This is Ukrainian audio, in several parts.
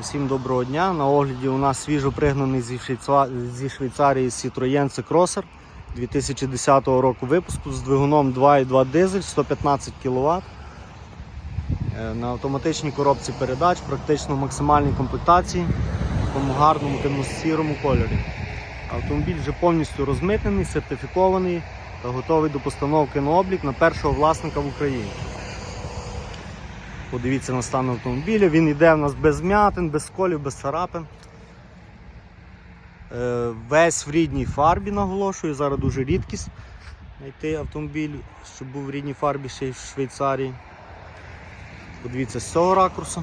Усім доброго дня. На огляді у нас свіжо пригнаний зі, Швейца- зі Швейцарії Citroën C-Crosser 2010 року випуску з двигуном 2.2 дизель 115 кВт. Е, На автоматичній коробці передач, практично в максимальній комплектації, в такому гарному темно-сірому кольорі. Автомобіль вже повністю розмитнений, сертифікований та готовий до постановки на облік на першого власника в Україні. Подивіться на стан автомобіля. Він йде в нас без м'ятин, без сколів, без царапин. Е, Весь в рідній фарбі наголошую. Зараз дуже рідкість знайти автомобіль, щоб був в рідній фарбі ще й в Швейцарії. Подивіться з цього ракурсу.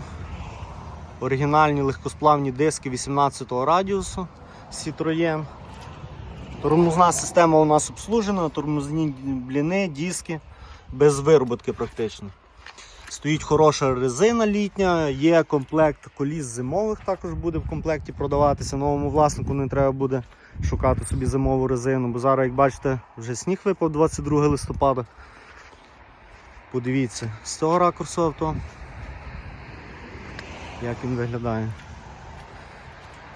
Оригінальні легкосплавні диски 18 радіусу Citroën. Тормозна система у нас обслужена, тормозні бліни, диски без вироботки практично. Стоїть хороша резина літня, є комплект коліс зимових, також буде в комплекті продаватися. Новому власнику не треба буде шукати собі зимову резину, бо зараз, як бачите, вже сніг випав 22 листопада. Подивіться, з цього ракурсу авто, як він виглядає.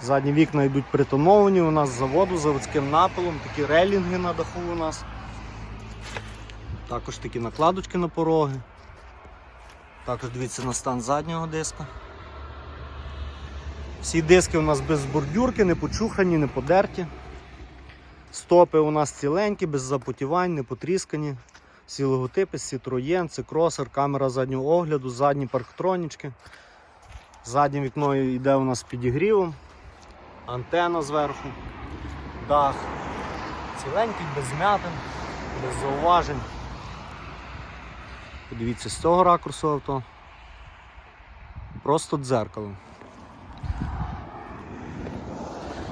Задні вікна йдуть притоновані у нас з заводу, заводським напилом, такі релінги на даху у нас. Також такі накладочки на пороги. Також дивіться на стан заднього диска. Всі диски у нас без бордюрки, не почухані, не подерті. Стопи у нас ціленькі, без запотівань, не потріскані. Всі логотипи, Citroën, це кросер, камера заднього огляду, задні парктронічки. Заднє вікно йде у нас з підігрівом, антена зверху, дах. Ціленький, без м'ятин, без зауважень. Подивіться з цього ракурсу авто. Просто дзеркало.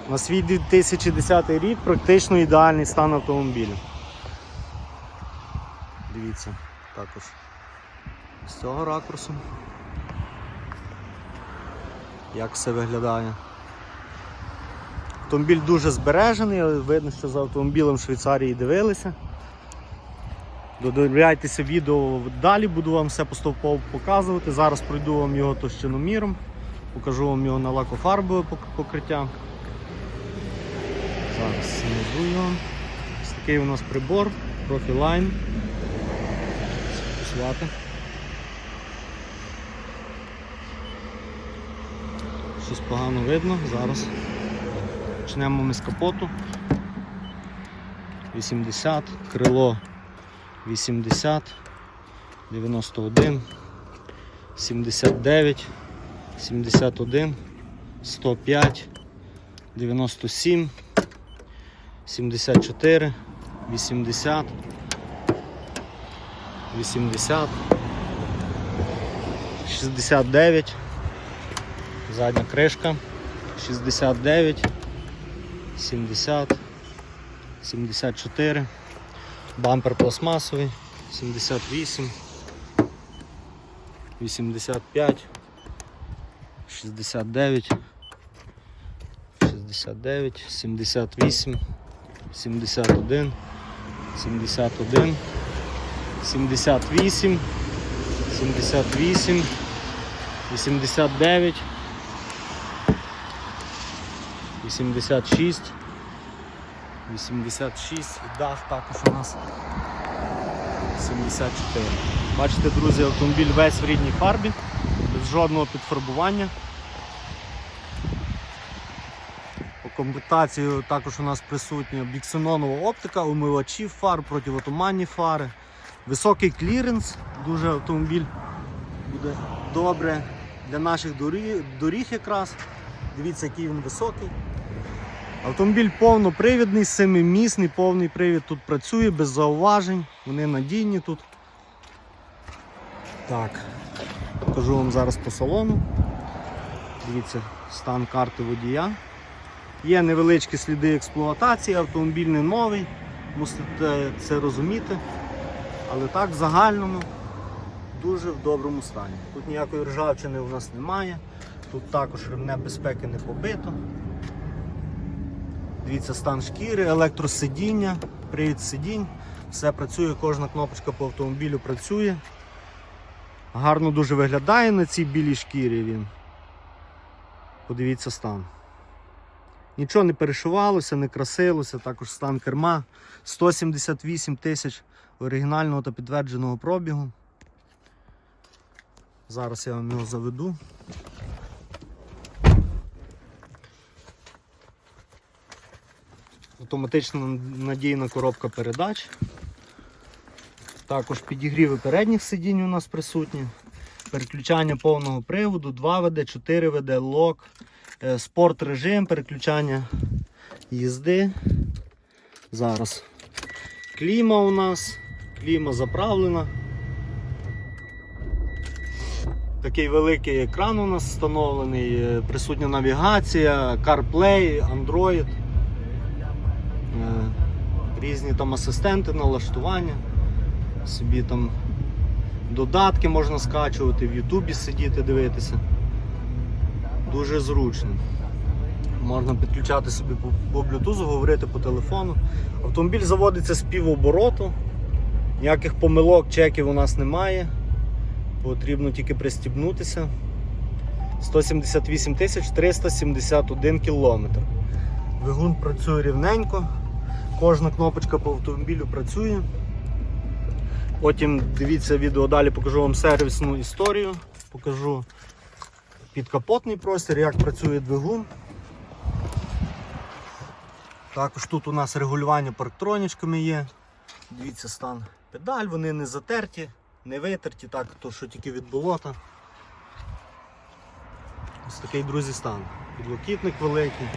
На свій 2010 рік практично ідеальний стан автомобіля. Дивіться, також з цього ракурсу. Як все виглядає. Автомобіль дуже збережений, але видно, що за автомобілем в Швейцарії дивилися. Додивляйтеся відео далі, буду вам все поступово показувати. Зараз пройду вам його товщиноміром, покажу вам його на лакофарбове покриття. Зараз знайду його. Ось такий у нас прибор, профілайн. Сфокусувати. Щось погано видно, зараз. Почнемо ми з капоту. 80, крило 80, 91, 79, 71, 105, 97, 74, 80, 80, 69, задня кришка, 69, 70, 74. Бампер пластмасовий 78, 85, 69, 69, 78, 71, 71, 78, 78, 89, 86, 86 і дах також у нас 74. Бачите, друзі, автомобіль весь в рідній фарбі, без жодного підфарбування. По комплектації також у нас присутня біксенонова оптика, умивачі фар, противотуманні фари, високий кліренс, дуже автомобіль буде добре для наших доріг, доріг якраз. Дивіться, який він високий. Автомобіль повнопривідний, семимісний, повний привід тут працює, без зауважень, вони надійні тут. Так, покажу вам зараз по салону. Дивіться, стан карти водія. Є невеличкі сліди експлуатації, автомобіль не новий, мусите це розуміти. Але так, в загальному дуже в доброму стані. Тут ніякої ржавчини у нас немає, тут також ремне безпеки не побито. Дивіться, стан шкіри, електросидіння, привід сидінь, все працює, кожна кнопочка по автомобілю працює. Гарно дуже виглядає на цій білій шкірі він. Подивіться стан. Нічого не перешивалося, не красилося, також стан керма. 178 тисяч оригінального та підтвердженого пробігу. Зараз я вам його заведу. Автоматична надійна коробка передач. Також підігріви передніх сидінь у нас присутні. Переключання повного приводу, 2 ВД, 4 ВД, лок, е, спорт режим, переключання їзди. Зараз. Кліма у нас, кліма заправлена. Такий великий екран у нас встановлений, е, присутня навігація, CarPlay, Android, різні там асистенти, налаштування. Собі там додатки можна скачувати, в Ютубі сидіти, дивитися. Дуже зручно. Можна підключати собі по, Bluetooth, говорити по телефону. Автомобіль заводиться з півобороту, ніяких помилок, чеків у нас немає. Потрібно тільки пристібнутися. 178 371 кілометр. Двигун працює рівненько, кожна кнопочка по автомобілю працює. Потім дивіться відео далі, покажу вам сервісну історію, покажу підкапотний простір, як працює двигун. Також тут у нас регулювання парктронічками є. Дивіться стан педаль, вони не затерті, не витерті, так, то що тільки від болота. Ось такий, друзі, стан. Підлокітник великий.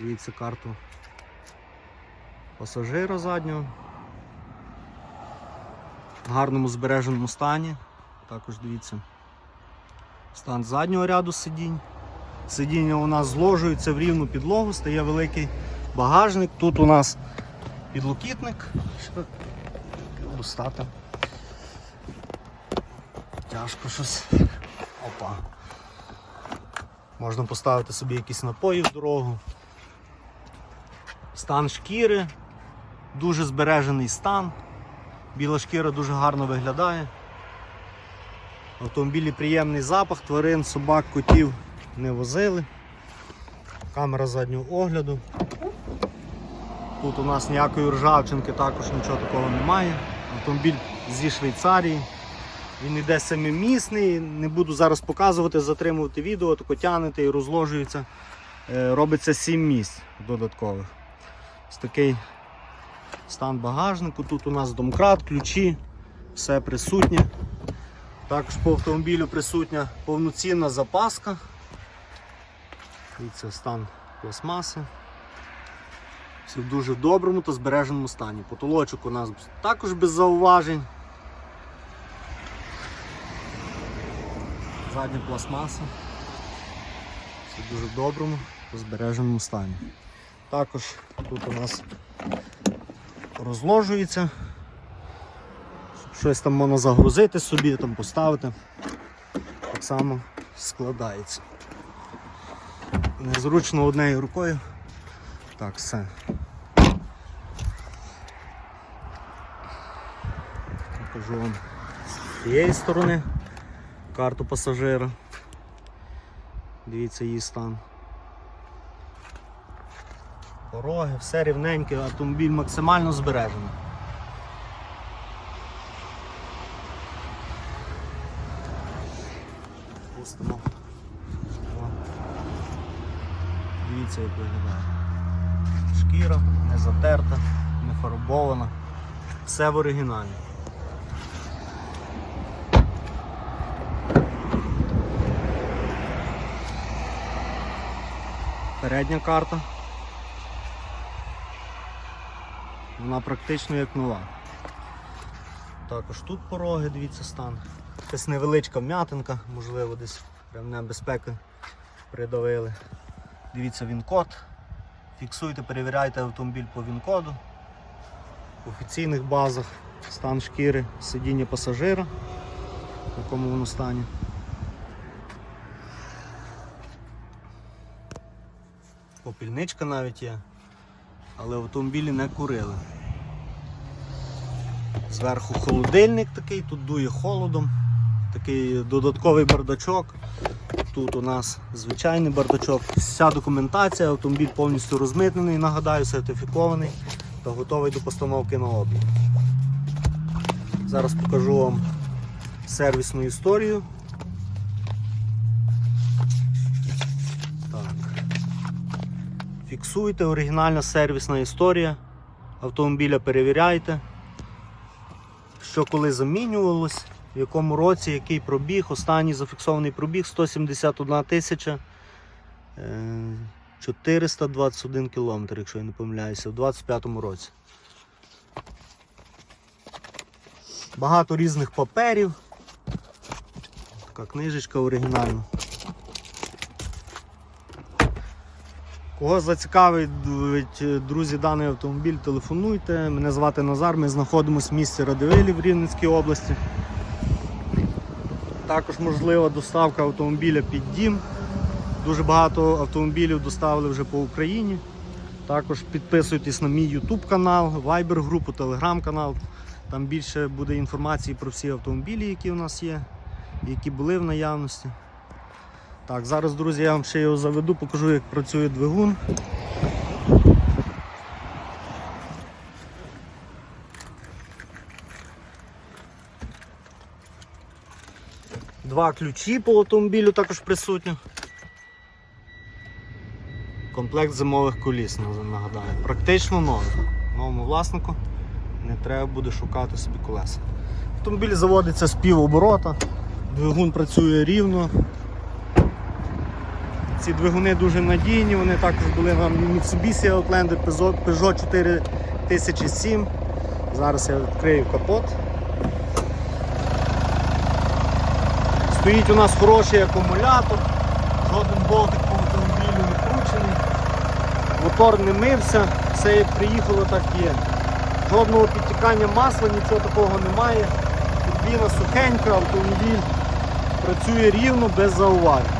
Дивіться карту пасажира заднього. В гарному збереженому стані. Також дивіться. Стан заднього ряду сидінь. Сидіння у нас зложується в рівну підлогу, стає великий багажник. Тут у нас підлокітник. Достати? Тяжко щось. Опа. Можна поставити собі якісь напої в дорогу. Стан шкіри, дуже збережений стан. Біла шкіра дуже гарно виглядає. В автомобілі приємний запах, тварин, собак, котів не возили. Камера заднього огляду. Тут у нас ніякої ржавчинки, також нічого такого немає. Автомобіль зі Швейцарії. Він йде семимісний, не буду зараз показувати, затримувати відео, тако тягнете і розложується. Е, Робиться 7 місць додаткових. Ось такий стан багажнику. Тут у нас домкрат, ключі, все присутнє. Також по автомобілю присутня повноцінна запаска. І це стан пластмаси. Все в дуже доброму та збереженому стані. Потолочок у нас також без зауважень. Задня пластмаса. Все в дуже доброму та збереженому стані. Також тут у нас розложується. щоб Щось там можна загрузити собі, там поставити. Так само складається. Незручно однією рукою. Так, все. Покажу вам з цієї сторони карту пасажира. Дивіться її стан. Пороги, все рівненьке, автомобіль максимально збережений. Пустимо. Дивіться, як виглядає. Шкіра не затерта, не фарбована. Все в оригіналі. Передня карта. Вона практично як нова. Також тут пороги, дивіться стан. Якась невеличка вм'ятинка, можливо, десь ремнем безпеки придавили. Дивіться він-код. Фіксуйте, перевіряйте автомобіль по він-коду. В офіційних базах стан шкіри, сидіння пасажира, в якому воно стані. Попільничка навіть є, але автомобілі не курили. Зверху холодильник такий, тут дує холодом. Такий додатковий бардачок. Тут у нас звичайний бардачок. Вся документація, автомобіль повністю розмитнений, нагадаю, сертифікований та готовий до постановки на облік. Зараз покажу вам сервісну історію. Фіксуйте оригінальна сервісна історія. Автомобіля перевіряйте. Що коли замінювалось, в якому році, який пробіг, останній зафіксований пробіг 171 тисяча е, 421 кілометр, якщо я не помиляюся, в 25-му році. Багато різних паперів. Така книжечка оригінальна. Кого зацікавить, друзі, даний автомобіль, телефонуйте. Мене звати Назар, ми знаходимося в місті Радивилі в Рівненській області. Також можлива доставка автомобіля під дім. Дуже багато автомобілів доставили вже по Україні. Також підписуйтесь на мій YouTube канал, Viber групу, Telegram канал. Там більше буде інформації про всі автомобілі, які у нас є, які були в наявності. Так, зараз, друзі, я вам ще його заведу, покажу, як працює двигун. Два ключі по автомобілю також присутні. Комплект зимових коліс, нагадаю. Практично новий. Новому власнику не треба буде шукати собі колеса. Автомобіль заводиться з півоборота, двигун працює рівно. Ці двигуни дуже надійні, вони також були на Mitsubishi Outlander Peugeot Peugeot 4007. Зараз я відкрию капот. Стоїть у нас хороший акумулятор, жоден болтик по автомобілю не кручений, мотор не мився, все як приїхало, так є. Жодного підтікання масла, нічого такого немає. Турбіна сухенька, автомобіль працює рівно, без зауважень.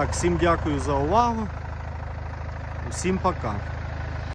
Так, всім дякую за увагу. Усім пока.